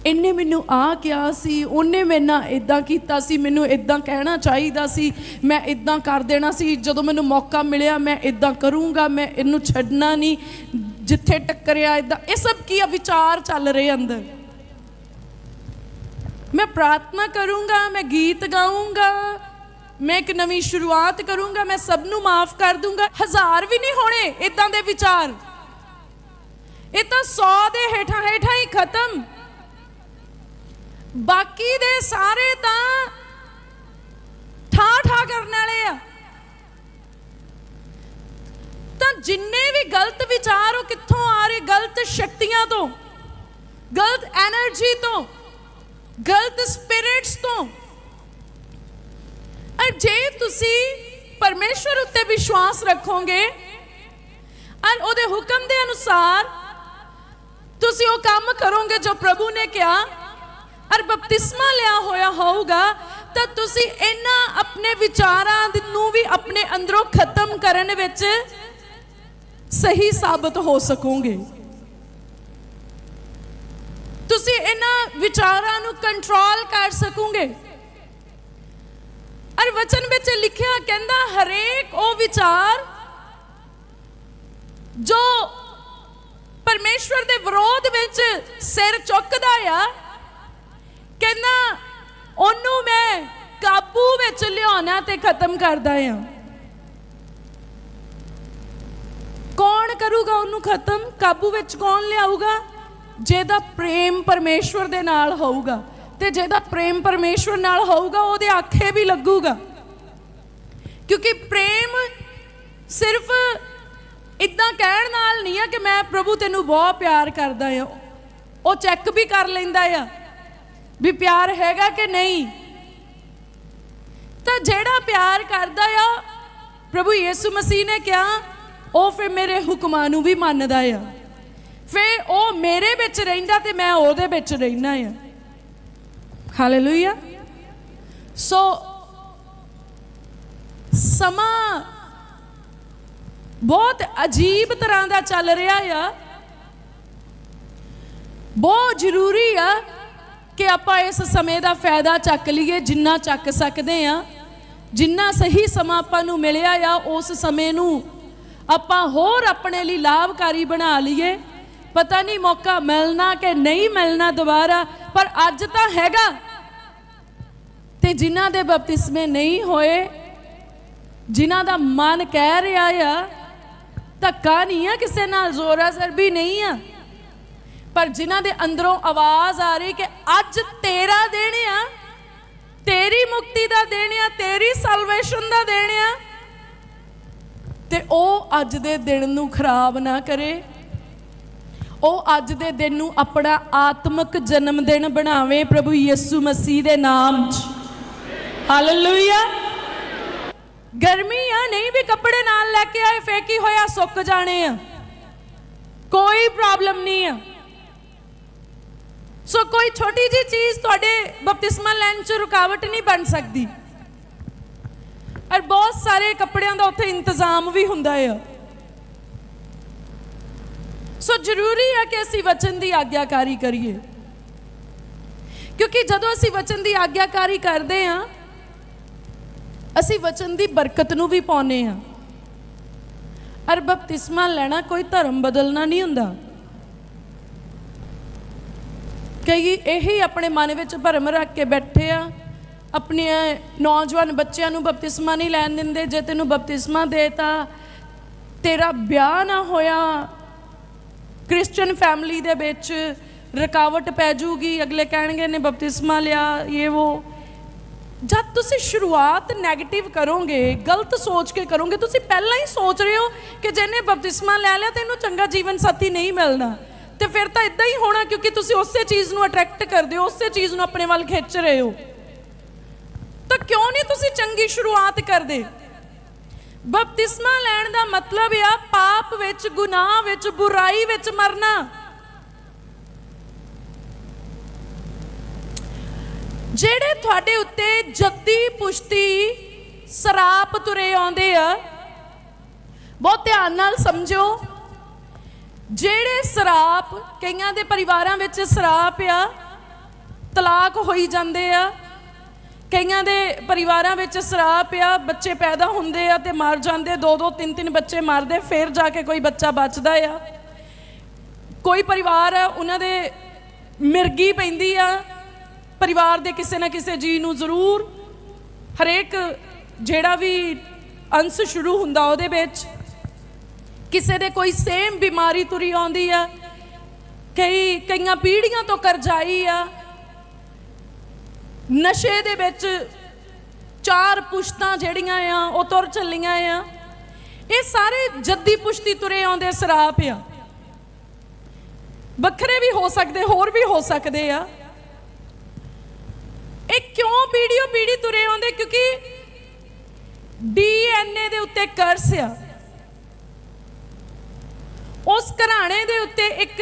ਇਹਨੇ ਮੈਨੂੰ ਆ ਕਿਹਾ ਸੀ, ਉਹਨੇ ਮੇਰੇ ਨਾਲ ਇਦਾਂ ਕੀਤਾ ਸੀ, ਮੈਨੂੰ ਇਦਾਂ ਕਹਿਣਾ ਚਾਹੀਦਾ ਸੀ, ਮੈਂ ਇਦਾਂ ਕਰ ਦੇਣਾ ਸੀ, ਜਦੋਂ ਮੈਨੂੰ ਮੌਕਾ ਮਿਲਿਆ ਮੈਂ ਇਦਾਂ ਕਰੂੰਗਾ, ਮੈਂ ਇਹਨੂੰ ਛੱਡਣਾ ਨਹੀਂ। ਜਿੱਥੇ ਟੱਕਰਿਆ ਇਦਾਂ ਇਹ ਸਭ ਕੀ ਆ? ਵਿਚਾਰ ਚੱਲ ਰਹੇ ਅੰਦਰ। ਮੈਂ ਪ੍ਰਾਰਥਨਾ ਕਰੂੰਗਾ, ਮੈਂ ਗੀਤ ਗਾਉਂਗਾ ਮੈਂ ਇੱਕ ਨਵੀਂ ਸ਼ੁਰੂਆਤ ਕਰੂੰਗਾ, ਮੈਂ ਸਭ ਨੂੰ ਮਾਫ ਕਰ ਦੂੰਗਾ। ਹਜ਼ਾਰ ਵੀ ਨਹੀਂ ਹੋਣੇ ਇਦਾਂ ਦੇ ਵਿਚਾਰ। ਇਹ ਤਾਂ 100 ਦੇ ਹੇਠਾਂ ਹੇਠਾਂ ਹੀ ਖਤਮ। ਬਾਕੀ ਦੇ ਸਾਰੇ ਤਾਂ ਠਾ ਠਾ ਕਰਨ ਵਾਲੇ ਆ। ਤਾਂ ਜਿੰਨੇ ਵੀ ਗਲਤ ਵਿਚਾਰ ਉਹ ਕਿੱਥੋਂ ਆ ਰਹੇ? ਗਲਤ ਸ਼ਕਤੀਆਂ ਤੋਂ, ਗਲਤ એનર્ਜੀ ਤੋਂ, ਗਲਤ ਸਪਿਰਿਟਸ ਤੋਂ। ਅਰ ਜੇ ਤੁਸੀਂ ਪਰਮੇਸ਼ਵਰ ਉੱਤੇ ਵਿਸ਼ਵਾਸ ਰੱਖੋਗੇ ਅਰ ਉਹਦੇ ਹੁਕਮ ਦੇ ਅਨੁਸਾਰ ਤੁਸੀਂ ਉਹ ਕੰਮ ਕਰੋਗੇ ਜੋ ਪ੍ਰਭੂ ਨੇ ਕਿਹਾ ਅਰ ਬਪਤਿਸਮਾ ਲਿਆ ਹੋਇਆ ਹੋਊਗਾ, ਤਾਂ ਤੁਸੀਂ ਇਹਨਾਂ ਆਪਣੇ ਵਿਚਾਰਾਂ ਨੂੰ ਵੀ ਆਪਣੇ ਅੰਦਰੋਂ ਖਤਮ ਕਰਨ ਵਿੱਚ ਸਹੀ ਸਾਬਤ ਹੋ ਸਕੋਗੇ। ਤੁਸੀਂ ਇਹਨਾਂ ਵਿਚਾਰਾਂ ਨੂੰ ਕੰਟਰੋਲ ਕਰ ਸਕੋਗੇ। ਔਰ ਵਚਨ ਵਿੱਚ ਲਿਖਿਆ ਕਹਿੰਦਾ, ਹਰੇਕ ਉਹ ਵਿਚਾਰ ਜੋ ਪਰਮੇਸ਼ਵਰ ਦੇ ਵਿਰੋਧ ਵਿੱਚ ਸਿਰ ਚੁੱਕਦਾ ਆ, ਕਹਿੰਦਾ, ਉਹਨੂੰ ਮੈਂ ਕਾਬੂ ਵਿੱਚ ਲਿਆਉਣਾ ਤੇ ਖਤਮ ਕਰਦਾ ਆ। ਕੌਣ ਕਰੂਗਾ ਉਹਨੂੰ ਖਤਮ? ਕਾਬੂ ਵਿੱਚ ਕੌਣ ਲਿਆਊਗਾ? ਜਿਹਦਾ ਪ੍ਰੇਮ ਪਰਮੇਸ਼ਵਰ ਦੇ ਨਾਲ ਹੋਊਗਾ। ਤੇ ਜਿਹਦਾ ਪ੍ਰੇਮ ਪਰਮੇਸ਼ਵਰ ਨਾਲ ਹੋਊਗਾ, ਉਹਦੇ ਆਖੇ ਵੀ ਲੱਗੂਗਾ। ਕਿਉਂਕਿ ਪ੍ਰੇਮ ਸਿਰਫ ਇਦਾਂ ਕਹਿਣ ਨਾਲ ਨਹੀਂ ਆ ਕਿ ਮੈਂ ਪ੍ਰਭੂ ਤੈਨੂੰ ਬਹੁਤ ਪਿਆਰ ਕਰਦਾ ਆ। ਉਹ ਚੈੱਕ ਵੀ ਕਰ ਲੈਂਦਾ ਆ ਵੀ ਪਿਆਰ ਹੈਗਾ ਕਿ ਨਹੀਂ। ਤਾਂ ਜਿਹੜਾ ਪਿਆਰ ਕਰਦਾ ਆ, ਪ੍ਰਭੂ ਯੀਸੂ ਮਸੀਹ ਨੇ ਕਿਹਾ ਉਹ ਫਿਰ ਮੇਰੇ ਹੁਕਮਾਂ ਨੂੰ ਵੀ ਮੰਨਦਾ ਆ। ਫਿਰ ਉਹ ਮੇਰੇ ਵਿੱਚ ਰਹਿੰਦਾ ਤੇ ਮੈਂ ਉਹਦੇ ਵਿੱਚ ਰਹਿਣਾ ਆ। ਹਾਲੇਲੂਇਆ ਸੋ ਸਮਾਂ ਬਹੁਤ ਅਜੀਬ ਤਰ੍ਹਾਂ ਦਾ ਚੱਲ ਰਿਹਾ ਆ। ਬਹੁਤ ਜ਼ਰੂਰੀ ਆ ਕਿ ਆਪਾਂ ਇਸ ਸਮੇਂ ਦਾ ਫਾਇਦਾ ਚੱਕ ਲਈਏ, ਜਿੰਨਾ ਚੱਕ ਸਕਦੇ ਆ। ਜਿੰਨਾ ਸਹੀ ਸਮਾਂ ਆਪਾਂ ਨੂੰ ਮਿਲਿਆ ਆ, ਉਸ ਸਮੇਂ ਨੂੰ ਆਪਾਂ ਹੋਰ ਆਪਣੇ ਲਈ ਲਾਭਕਾਰੀ ਬਣਾ ਲਈਏ। ਪਤਾ ਨਹੀਂ ਮੌਕਾ ਮਿਲਣਾ ਕਿ ਨਹੀਂ ਮਿਲਣਾ ਦੁਬਾਰਾ, ਪਰ ਅੱਜ ਤਾਂ ਹੈਗਾ। ਤੇ ਜਿਨ੍ਹਾਂ ਦੇ ਬਪਤਿਸਮੇ ਨਹੀਂ ਹੋਏ, ਜਿਨ੍ਹਾਂ ਦਾ ਮਨ ਕਹਿ ਰਿਹਾ ਆ, ਧੱਕਾ ਨਹੀਂ ਆ ਕਿਸੇ ਨਾਲ ਜ਼ੋਰਾ ਜ਼ਰ ਵੀ ਨਹੀਂ ਆ। ਪਰ ਜਿਨ੍ਹਾਂ ਦੇ ਅੰਦਰੋਂ ਆਵਾਜ਼ ਆ ਰਹੀ ਕਿ ਅੱਜ ਤੇਰਾ ਦਿਨ ਆ, ਤੇਰੀ ਮੁਕਤੀ ਦਾ ਦਿਨ ਆ, ਤੇਰੀ ਸਲਵੇਸ਼ਨ ਦਾ ਦਿਨ ਆ ਤੇ ਉਹ ਅੱਜ ਦੇ ਦਿਨ ਨੂੰ ਖਰਾਬ ਨਾ ਕਰੇ। ਉਹ ਅੱਜ ਦੇ ਦਿਨ ਨੂੰ ਆਪਣਾ ਆਤਮਿਕ ਜਨਮ ਦਿਨ ਬਣਾਵੇ ਪ੍ਰਭੂ ਯਿਸੂ ਮਸੀਹ ਦੇ ਨਾਮ 'ਚ। ਹਾਲੇਲੂਇਆ ਗਰਮੀ ਆ ਨਹੀਂ ਵੀ ਕੱਪੜੇ ਨਾਲ ਲੈ ਕੇ ਆਏ ਫੇਕੀ ਹੋਇਆ? ਸੁੱਕ ਜਾਣੇ ਆ। ਕੋਈ ਪ੍ਰੋਬਲਮ ਨਹੀਂ ਆ। ਸੋ ਕੋਈ ਛੋਟੀ ਜੀ ਚੀਜ਼ ਤੁਹਾਡੇ ਬਪਤਿਸਮਾ ਲੈਣ 'ਚ ਰੁਕਾਵਟ ਨਹੀਂ ਬਣ ਸਕਦੀ। ਔਰ ਬਹੁਤ ਸਾਰੇ ਕੱਪੜਿਆਂ ਦਾ ਉੱਥੇ ਇੰਤਜ਼ਾਮ ਵੀ ਹੁੰਦਾ ਆ। ਸੋ ਜ਼ਰੂਰੀ ਹੈ ਕਿ ਅਸੀਂ ਵਚਨ ਦੀ ਆਗਿਆਕਾਰੀ ਕਰੀਏ। ਕਿਉਂਕਿ ਜਦੋਂ ਅਸੀਂ ਵਚਨ ਦੀ ਆਗਿਆਕਾਰੀ ਕਰਦੇ ਹਾਂ ਅਸੀਂ ਵਚਨ ਦੀ ਬਰਕਤ ਨੂੰ ਵੀ ਪਾਉਨੇ ਆ। ਅਰ ਬਪਤਿਸਮਾ ਲੈਣਾ ਕੋਈ ਧਰਮ ਬਦਲਣਾ ਨਹੀਂ ਹੁੰਦਾ। ਕਈ ਇਹੀ ਆਪਣੇ ਮਨ ਵਿੱਚ ਭਰਮ ਰੱਖ ਕੇ ਬੈਠੇ ਆ ਆਪਣੇ ਨੌਜਵਾਨ ਬੱਚਿਆਂ ਨੂੰ ਬਪਤਿਸਮਾ ਨਹੀਂ ਲੈਣ ਦਿੰਦੇ, ਜੇ ਤੈਨੂੰ ਬਪਤਿਸਮਾ ਦੇਤਾ ਤੇਰਾ ਵਿਆਹ ਨਾ ਹੋਇਆ ਕ੍ਰਿਸਚੀਅਨ ਫੈਮਿਲੀ ਦੇ ਵਿੱਚ ਰਕਾਵਟ ਪੈ ਜੂਗੀ, ਅਗਲੇ ਕਹਿਣਗੇ ਨੇ ਬਪਤਿਸਮਾ ਲਿਆ, ਇਹ ਉਹ। ਜਦ ਤੁਸੀਂ ਸ਼ੁਰੂਆਤ 네ਗੇਟਿਵ ਕਰੋਗੇ, ਗਲਤ ਸੋਚ ਕੇ ਕਰੋਗੇ, ਤੁਸੀਂ ਪਹਿਲਾਂ ਹੀ ਸੋਚ ਰਹੇ ਹੋ ਕਿ ਜਿਹਨੇ ਬਪਤਿਸਮਾ ਲੈ ਲਿਆ ਤੇ ਇਹਨੂੰ ਚੰਗਾ ਜੀਵਨ ਸਾਥੀ ਨਹੀਂ ਮਿਲਣਾ। ਤੇ ਫਿਰ ਤਾਂ ਇਦਾਂ ਹੀ ਹੋਣਾ, ਕਿਉਂਕਿ ਤੁਸੀਂ ਉਸੇ ਚੀਜ਼ ਨੂੰ ਅਟਰੈਕਟ ਕਰਦੇ ਹੋ, ਉਸੇ ਚੀਜ਼ ਨੂੰ ਆਪਣੇ ਵੱਲ ਖਿੱਚ ਰਹੇ ਹੋ। ਤਾਂ ਕਿਉਂ ਨਹੀਂ ਤੁਸੀਂ ਚੰਗੀ ਸ਼ੁਰੂਆਤ ਕਰਦੇ? ਬਪਤਿਸਮਾ ਲੈਣ ਦਾ ਮਤਲਬ ਆ ਪਾਪ ਵਿੱਚ, ਗੁਨਾਹ ਵਿੱਚ, ਬੁਰਾਈ ਵਿੱਚ ਮਰਨਾ। ਜਿਹੜੇ ਤੁਹਾਡੇ ਉੱਤੇ ਜੱਦੀ ਪੁਸ਼ਤੀ, ਸਰਾਪ ਤੁਰੇ ਆਉਂਦੇ ਆ, ਬਹੁਤ ਧਿਆਨ ਨਾਲ ਸਮਝੋ। ਜਿਹੜੇ ਸਰਾਪ, ਕਈਆਂ ਦੇ ਪਰਿਵਾਰਾਂ ਵਿੱਚ ਸਰਾਪ ਆ, ਤਲਾਕ ਹੋਈ ਜਾਂਦੇ ਆ ਕਈਆਂ ਦੇ ਪਰਿਵਾਰਾਂ ਵਿੱਚ ਸਰਾਪ ਆ, ਬੱਚੇ ਪੈਦਾ ਹੁੰਦੇ ਆ ਤੇ ਮਰ ਜਾਂਦੇ, ਦੋ ਦੋ, ਤਿੰਨ ਤਿੰਨ ਬੱਚੇ ਮਰਦੇ, ਫਿਰ ਜਾ ਕੇ ਕੋਈ ਬੱਚਾ ਬਚਦਾ ਆ। ਕੋਈ ਪਰਿਵਾਰ ਆ ਉਹਨਾਂ ਦੇ ਮਿਰਗੀ ਪੈਂਦੀ ਆ, ਪਰਿਵਾਰ ਦੇ ਕਿਸੇ ਨਾ ਕਿਸੇ ਜੀ ਨੂੰ ਜ਼ਰੂਰ ਹਰੇਕ ਜਿਹੜਾ ਵੀ ਅੰਸ਼ ਸ਼ੁਰੂ ਹੁੰਦਾ ਉਹਦੇ ਵਿੱਚ ਕਿਸੇ ਦੇ ਕੋਈ ਸੇਮ ਬਿਮਾਰੀ ਤੁਰੀ ਆਉਂਦੀ ਆ, ਕਈ, ਕਈਆਂ ਪੀੜ੍ਹੀਆਂ ਤੋਂ ਕਰਜ਼ਾਈ ਆ ਨਸ਼ੇ ਦੇ ਵਿੱਚ ਚਾਰ ਪੁਸ਼ਤਾਂ ਜਿਹੜੀਆਂ ਆ, ਉਹ ਤੁਰ ਚੱਲੀਆਂ ਆ। ਇਹ ਸਾਰੇ ਜੱਦੀ ਪੁਸ਼ਤੀ ਤੁਰੇ ਆਉਂਦੇ ਸਰਾਪ ਆ। ਵੱਖਰੇ ਵੀ ਹੋ ਸਕਦੇ, ਹੋਰ ਵੀ ਹੋ ਸਕਦੇ ਆ। ਇਹ ਕਿਉਂ ਪੀੜੀਓ ਪੀੜੀ ਤੁਰੇ ਆਉਂਦੇ? ਕਿਉਂਕਿ ਡੀਐਨਏ ਦੇ ਉੱਤੇ ਕਰਸ ਆ। ਉਸ ਘਰਾਣੇ ਦੇ ਉੱਤੇ ਇੱਕ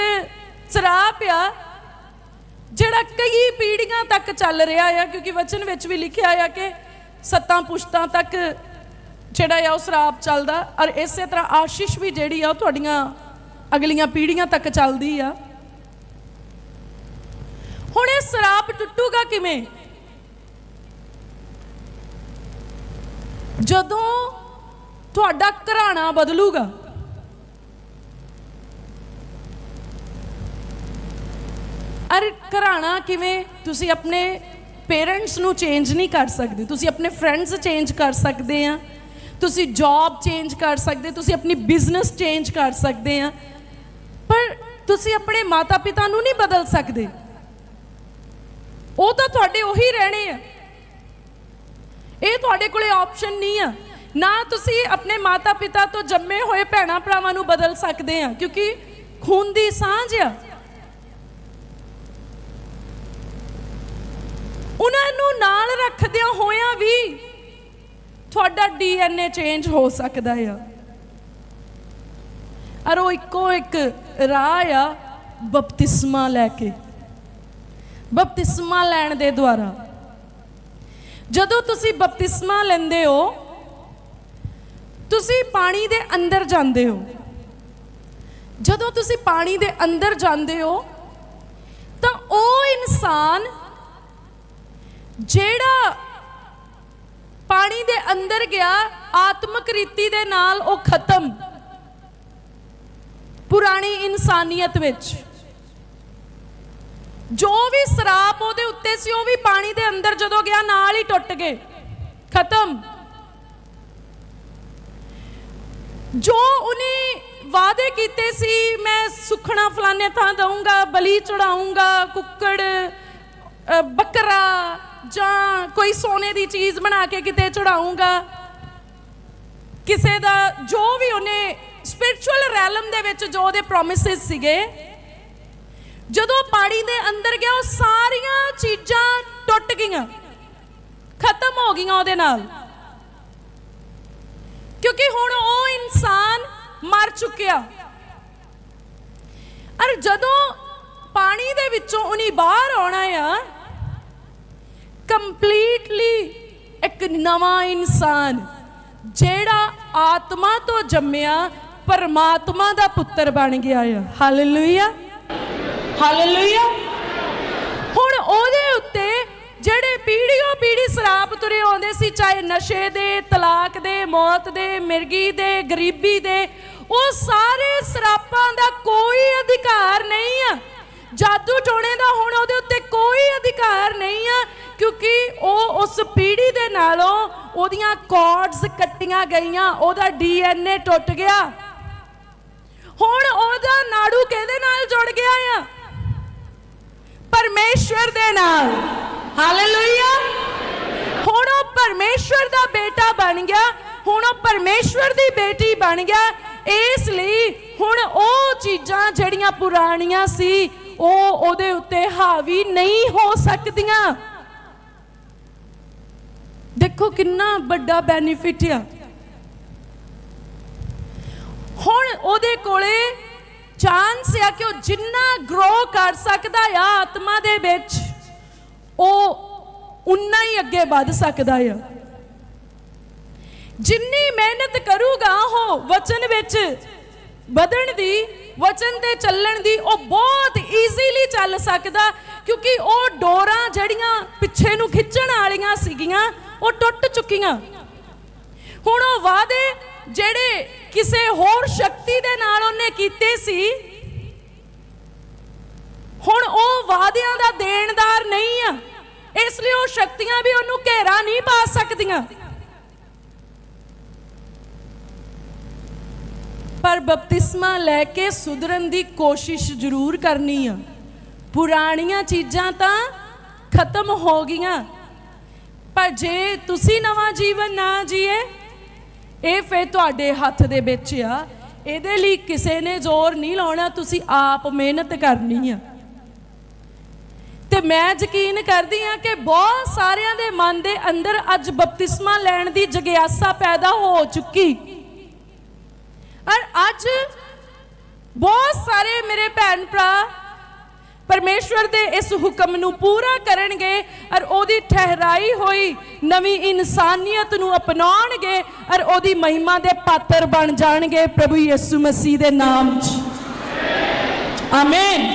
ਸਰਾਪ ਆ। ਜਿਹੜਾ ਕਈ ਪੀੜ੍ਹੀਆਂ ਤੱਕ ਚੱਲ ਰਿਹਾ ਆ, ਕਿਉਂਕਿ ਵਚਨ ਵਿੱਚ ਵੀ ਲਿਖਿਆ ਆ ਕਿ ਸੱਤਾਂ ਪੁਸ਼ਤਾਂ ਤੱਕ ਜਿਹੜਾ ਆ ਉਹ ਸਰਾਪ ਚੱਲਦਾ। ਔਰ ਇਸੇ ਤਰ੍ਹਾਂ ਆਸ਼ੀਸ਼ ਵੀ ਜਿਹੜੀ ਆ ਉਹ ਤੁਹਾਡੀਆਂ ਅਗਲੀਆਂ ਪੀੜ੍ਹੀਆਂ ਤੱਕ ਚੱਲਦੀ ਆ। ਹੁਣ ਇਹ ਸਰਾਪ ਟੁੱਟੂਗਾ ਕਿਵੇਂ? ਜਦੋਂ ਤੁਹਾਡਾ ਘਰਾਣਾ ਬਦਲੂਗਾ ਅਰ ਘਰਾਣਾ ਕਿਵੇਂ? ਤੁਸੀਂ ਆਪਣੇ ਪੇਰੈਂਟਸ ਨੂੰ ਚੇਂਜ ਨਹੀਂ ਕਰ ਸਕਦੇ। ਤੁਸੀਂ ਆਪਣੇ ਫਰੈਂਡਸ ਚੇਂਜ ਕਰ ਸਕਦੇ ਆ। ਤੁਸੀਂ ਜੌਬ ਚੇਂਜ ਕਰ ਸਕਦੇ, ਤੁਸੀਂ ਆਪਣੀ ਬਿਜ਼ਨਸ ਚੇਂਜ ਕਰ ਸਕਦੇ ਆ। ਪਰ ਤੁਸੀਂ ਆਪਣੇ ਮਾਤਾ-ਪਿਤਾ ਨੂੰ ਨਹੀਂ ਬਦਲ ਸਕਦੇ। ਉਹ ਤਾਂ ਤੁਹਾਡੇ ਉਹੀ ਰਹਿਣੇ ਆ। ਇਹ ਤੁਹਾਡੇ ਕੋਲੇ ਆਪਸ਼ਨ ਨਹੀਂ ਆ। ਨਾ ਤੁਸੀਂ ਆਪਣੇ ਮਾਤਾ-ਪਿਤਾ ਤੋਂ ਜੰਮੇ ਹੋਏ ਭੈਣਾ ਭਰਾਵਾਂ ਨੂੰ ਬਦਲ ਸਕਦੇ ਆ, ਕਿਉਂਕਿ ਖੂਨ ਦੀ ਸਾਂਝ ਆ। ਉਹਨਾਂ ਨੂੰ ਨਾਲ ਰੱਖਦਿਆਂ ਹੋਇਆਂ ਵੀ ਤੁਹਾਡਾ ਡੀਐਨਏ ਚੇਂਜ ਹੋ ਸਕਦਾ ਆ। ਅਰ ਉਹ ਇੱਕੋ ਇੱਕ ਰਾਹ ਆ ਬਪਤਿਸਮਾ ਲੈ ਕੇ। ਬਪਤਿਸਮਾ ਲੈਣ ਦੇ ਦੁਆਰਾ। ਜਦੋਂ ਤੁਸੀਂ ਬਪਤਿਸਮਾ ਲੈਂਦੇ ਹੋ, ਤੁਸੀਂ ਪਾਣੀ ਦੇ ਅੰਦਰ ਜਾਂਦੇ ਹੋ। ਜਦੋਂ ਤੁਸੀਂ ਪਾਣੀ ਦੇ ਅੰਦਰ ਜਾਂਦੇ ਹੋ, ਤਾਂ ਉਹ ਇਨਸਾਨ ਜਿਹੜਾ ਪਾਣੀ ਦੇ ਅੰਦਰ ਗਿਆ, ਆਤਮਿਕ ਰੀਤੀ ਦੇ ਨਾਲ ਉਹ ਖਤਮ। ਪੁਰਾਣੀ ਇਨਸਾਨੀਅਤ ਵਿੱਚ। ਜੋ ਵੀ ਸਰਾਪ ਉਹਦੇ ਉੱਤੇ ਸੀ, ਉਹ ਵੀ ਪਾਣੀ ਦੇ ਅੰਦਰ ਜਦੋਂ ਗਿਆ, ਨਾਲ ਹੀ ਟੁੱਟ ਗਏ। ਖਤਮ। ਜੋ ਉਹਨੇ ਵਾਅਦੇ ਕੀਤੇ ਸੀ, ਮੈਂ ਸੁਖਣਾ ਫਲਾਣੇ ਥਾਂ ਦਊਂਗਾ, ਬਲੀ ਚੜਾਉਂਗਾ ਕੁੱਕੜ ਬੱਕਰਾ ਜਾਂ ਕੋਈ ਸੋਨੇ ਦੀ ਚੀਜ਼ ਬਣਾ ਕੇ ਕਿਤੇ ਚੜਾਉਂਗਾ? ਕਿਸੇ ਦਾ ਜੋ ਵੀ ਉਹਨੇ ਸਪਿਰਚੁਅਲ ਰੈਲਮ ਦੇ ਵਿੱਚ ਜੋ ਉਹਦੇ ਪ੍ਰੋਮਿਸਸ ਸੀਗੇ, ਜਦੋਂ ਪਾਣੀ ਦੇ ਅੰਦਰ ਗਿਆ, ਉਹ ਸਾਰੀਆਂ ਚੀਜ਼ਾਂ ਟੁੱਟ ਗਈਆਂ। ਖਤਮ ਹੋ ਗਈਆਂ ਉਹਦੇ ਨਾਲ। ਕਿਉਂਕਿ ਹੁਣ ਉਹ ਇਨਸਾਨ ਮਰ ਚੁੱਕਿਆ। ਅਰ ਜਦੋਂ ਪਾਣੀ ਦੇ ਵਿੱਚੋਂ ਉਹਨੇ ਬਾਹਰ ਆਉਣਾ ਆ ਕੰਪਲੀਟਲੀ ਇੱਕ ਨਵਾਂ ਇਨਸਾਨ, ਜਿਹੜਾ ਆਤਮਾ ਤੋਂ ਜੰਮਿਆ ਪਰਮਾਤਮਾ ਦਾ ਪੁੱਤਰ ਬਣ ਗਿਆ ਆ। ਹਾਲੇਲੂਇਆ ਹਾਲੇਲੂਇਆ ਹੁਣ ਉਹਦੇ ਉੱਤੇ ਜਿਹੜੇ ਪੀੜੀਓ ਪੀੜੀ ਸਰਾਪ ਤੁਰੇ ਆਉਂਦੇ ਸੀ, ਚਾਹੇ ਨਸ਼ੇ ਦੇ, ਤਲਾਕ ਦੇ, ਮੌਤ ਦੇ, ਮਿਰਗੀ ਦੇ, ਗਰੀਬੀ ਦੇ, ਉਹ ਸਾਰੇ ਸਰਾਪਾਂ ਦਾ ਕੋਈ ਅਧਿਕਾਰ ਨਹੀਂ ਆ। ਜਾਦੂ ਟੋਣੇ ਦਾ ਹੁਣ ਉਹਦੇ ਉੱਤੇ ਕੋਈ ਅਧਿਕਾਰ ਨਹੀਂ ਆ, ਕਿਉਂਕਿ ਉਹ ਉਸ ਪੀੜੀ ਦੇ ਨਾਲੋਂ ਉਹਦੀਆਂ ਕਾਰਡਸ ਕੱਟੀਆਂ ਗਈਆਂ, ਉਹਦਾ ਡੀਐਨਏ ਟੁੱਟ ਗਿਆ। ਹੁਣ ਉਹਦਾ ਨਾੜੂ ਕਿਹਦੇ ਨਾਲ ਜੁੜ ਗਿਆ ਆ? ਪਰਮੇਸ਼ਵਰ ਦੇ ਨਾਲ। ਹਾਲੇਲੂਇਆ ਹੁਣ ਪਰਮੇਸ਼ਵਰ ਦਾ ਬੇਟਾ ਬਣ ਗਿਆ, ਹੁਣ ਉਹ ਪਰਮੇਸ਼ਵਰ ਦੀ ਬੇਟੀ ਬਣ ਗਿਆ, ਇਸ ਲਈ ਹੁਣ ਉਹ ਚੀਜ਼ਾਂ ਜਿਹੜੀਆਂ ਪੁਰਾਣੀਆਂ ਸੀ ਉਹ ਉਹਦੇ ਉੱਤੇ ਹਾਵੀ ਨਹੀਂ ਹੋ ਸਕਦੀਆਂ। ਦੇਖੋ ਕਿੰਨਾ ਵੱਡਾ ਬੈਨੀਫਿਟ ਆ। ਹੁਣ ਉਹਦੇ ਕੋਲੇ ਚਾਂਸ ਆ ਕਿ ਉਹ ਜਿੰਨਾ ਗਰੋ ਕਰ ਸਕਦਾ ਆ ਆਤਮਾ ਦੇ ਵਿੱਚ, ਉਹ ਉਨਾ ਹੀ ਅੱਗੇ ਵੱਧ ਸਕਦਾ ਆ। ਜਿੰਨੀ ਮਿਹਨਤ ਕਰੂਗਾ ਉਹ ਵਚਨ ਵਿੱਚ ਵਧਣ ਦੀ ਵਚਨ ਤੇ ਚੱਲਣ ਦੀ ਉਹ ਬਹੁਤ ਈਜ਼ੀਲੀ ਚੱਲ ਸਕਦਾ, ਕਿਉਂਕਿ ਉਹ ਡੋਰਾਂ ਜਿਹੜੀਆਂ ਪਿੱਛੇ ਨੂੰ ਖਿੱਚਣ ਵਾਲੀਆਂ ਸੀਗੀਆਂ, ਉਹ ਟੁੱਟ ਚੁੱਕੀਆਂ। ਹੁਣ ਉਹ ਵਾਅਦੇ ਜਿਹੜੇ ਕਿਸੇ ਹੋਰ ਸ਼ਕਤੀ ਦੇ ਨਾਲ ਉਹਨੇ ਕੀਤੇ ਸੀ, ਹੁਣ ਉਹ ਵਾਅਦਿਆਂ ਦਾ ਦੇਣਦਾਰ ਨਹੀਂ ਆ। ਇਸ ਲਈ ਉਹ ਸ਼ਕਤੀਆਂ ਵੀ ਉਹਨੂੰ ਘੇਰਾ ਨਹੀਂ ਪਾ ਸਕਦੀਆਂ। ਪਰ ਬਪਤਿਸਮਾ ਲੈ ਕੇ ਸੁਧਰਨ ਦੀ ਕੋਸ਼ਿਸ਼ ਜ਼ਰੂਰ ਕਰਨੀ ਆ। ਪੁਰਾਣੀਆਂ ਚੀਜ਼ਾਂ ਤਾਂ ਖਤਮ ਹੋ ਗਈਆਂ। ਪਰ ਜੇ ਤੁਸੀਂ ਨਵਾਂ ਜੀਵਨ ਨਾ ਜੀਏ, ਇਹ ਫੇ ਤੁਹਾਡੇ ਹੱਥ ਦੇ ਵਿੱਚ ਆ। ਇਹਦੇ ਲਈ ਕਿਸੇ ਨੇ ਜ਼ੋਰ ਨਹੀਂ ਲਾਉਣਾ, ਤੁਸੀਂ ਆਪ ਮਿਹਨਤ ਕਰਨੀ ਆ। ਤੇ ਮੈਂ ਯਕੀਨ ਕਰਦੀ ਆ ਕਿ ਬਹੁਤ ਸਾਰਿਆਂ ਦੇ ਮਨ ਦੇ ਅੰਦਰ ਅੱਜ ਬਪਤਿਸਮਾ ਲੈਣ ਦੀ ਜਗਿਆਸਾ ਪੈਦਾ ਹੋ ਚੁੱਕੀ। ਔਰ ਅੱਜ ਬਹੁਤ ਸਾਰੇ ਮੇਰੇ ਭੈਣ ਭਰਾ ਪਰਮੇਸ਼ਵਰ ਦੇ ਇਸ ਹੁਕਮ ਨੂੰ ਪੂਰਾ ਕਰਨਗੇ ਔਰ ਉਹਦੀ ਠਹਿਰਾਈ ਹੋਈ ਨਵੀਂ ਇਨਸਾਨੀਅਤ ਨੂੰ ਅਪਣਾਉਣਗੇ ਔਰ ਉਹਦੀ ਮਹਿਮਾ ਦੇ ਪਾਤਰ ਬਣ ਜਾਣਗੇ ਪ੍ਰਭੂ ਯਿਸੂ ਮਸੀਹ ਦੇ ਨਾਮ 'ਚ। ਆਮੇਨ।